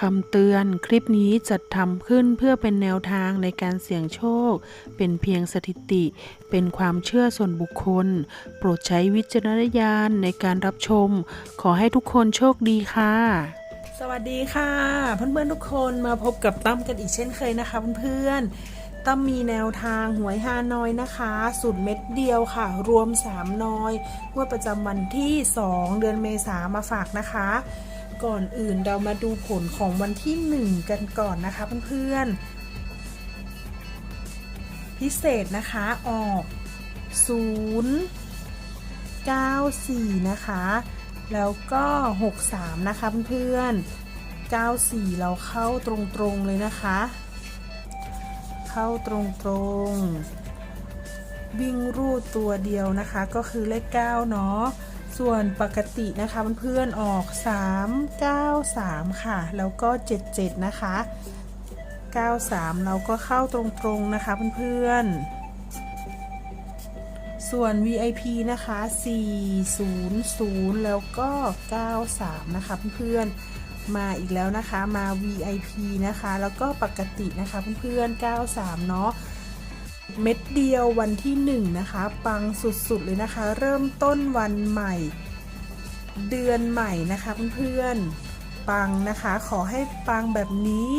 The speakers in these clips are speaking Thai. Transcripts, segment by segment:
คำเตือนคลิปนี้จัดทำขึ้นเพื่อเป็นแนวทางในการเสี่ยงโชค เป็นเพียงสถิติ เป็นความเชื่อส่วนบุคคล โปรดใช้วิจารณญาณในการรับชม ขอให้ทุกคนโชคดีค่ะ สวัสดีค่ะ เพื่อนๆทุกคนมาพบกับตั้มกันอีกเช่นเคยนะคะเพื่อนๆตั้มมีแนวทางหวยฮานอยนะคะสูตรเม็ดเดียวค่ะ รวม3นอยงวดประจำวันที่ 2 เดือนเมษามาฝากนะคะ ก่อนอื่นเรามาดูผลของวันที่ 1 กันก่อนนะคะเพื่อนๆ พิเศษนะคะออก 0 94 นะคะ แล้วก็ 63 นะคะเพื่อนๆ 94 เราเข้าตรงๆเลยนะคะ เข้าตรงๆ วิ่งรูดตัวเดียวนะคะก็คือเลข 9 เนาะ ส่วนปกตินะคะเพื่อนๆออก 3 9 3 ค่ะ แล้วก็ 77 นะคะ 93 เราก็เข้าตรงๆนะคะเพื่อนๆ ส่วน VIP นะคะ 400 แล้วก็ 93 นะคะเพื่อนๆ มาอีกแล้วนะคะมา VIP นะคะ แล้วก็ปกตินะคะเพื่อนๆ 93 เนาะ เม็ดเดียววันที่1นะคะ ปังสุดๆเลยนะคะ เริ่มต้นวันใหม่ เดือนใหม่นะคะเพื่อนๆปังนะคะ ขอให้ปังแบบนี้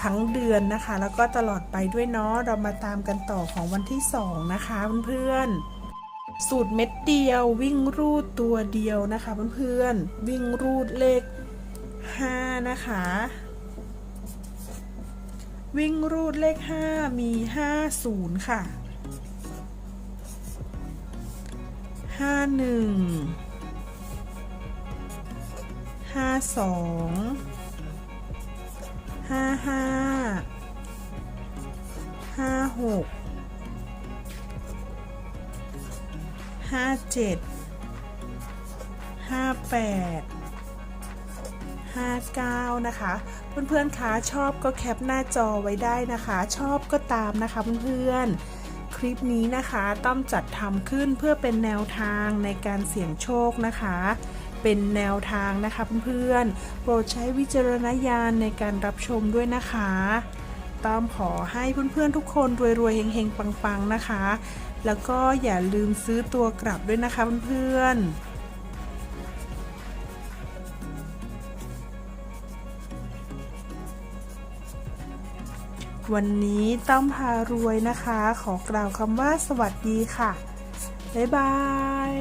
ทั้งเดือนนะคะ แล้วก็ตลอดไปด้วยเนาะเรามาตามกันต่อของวันที่ 2 นะคะเพื่อนๆสูตรเม็ดเดียววิ่งรูดตัวเดียวนะคะเพื่อนๆวิ่งรูดเลข 5 นะคะ วิ่งรูดเลข 5 มี 50 ค่ะ 51 52ห้าห้า ห้าหกห้าเก้านะคะ เพื่อนๆคะชอบก็แคปหน้าจอไว้ได้นะคะ ชอบก็ตามนะคะเพื่อนๆ คลิปนี้นะคะต้อมจัดทำขึ้นเพื่อเป็นแนวทางในการเสี่ยงโชคนะคะ เป็นแนวทางนะคะเพื่อนๆ โปรดใช้วิจารณญาณในการรับชมด้วยนะคะต้อมขอให้เพื่อนๆทุกคนรวยๆเฮงๆปังๆนะคะ แล้วก็อย่าลืมซื้อตัวกลับด้วยนะคะเพื่อนๆ วันนี้ต้อมพารวยนะคะ ขอกล่าวคำว่าสวัสดีค่ะ บ๊ายบาย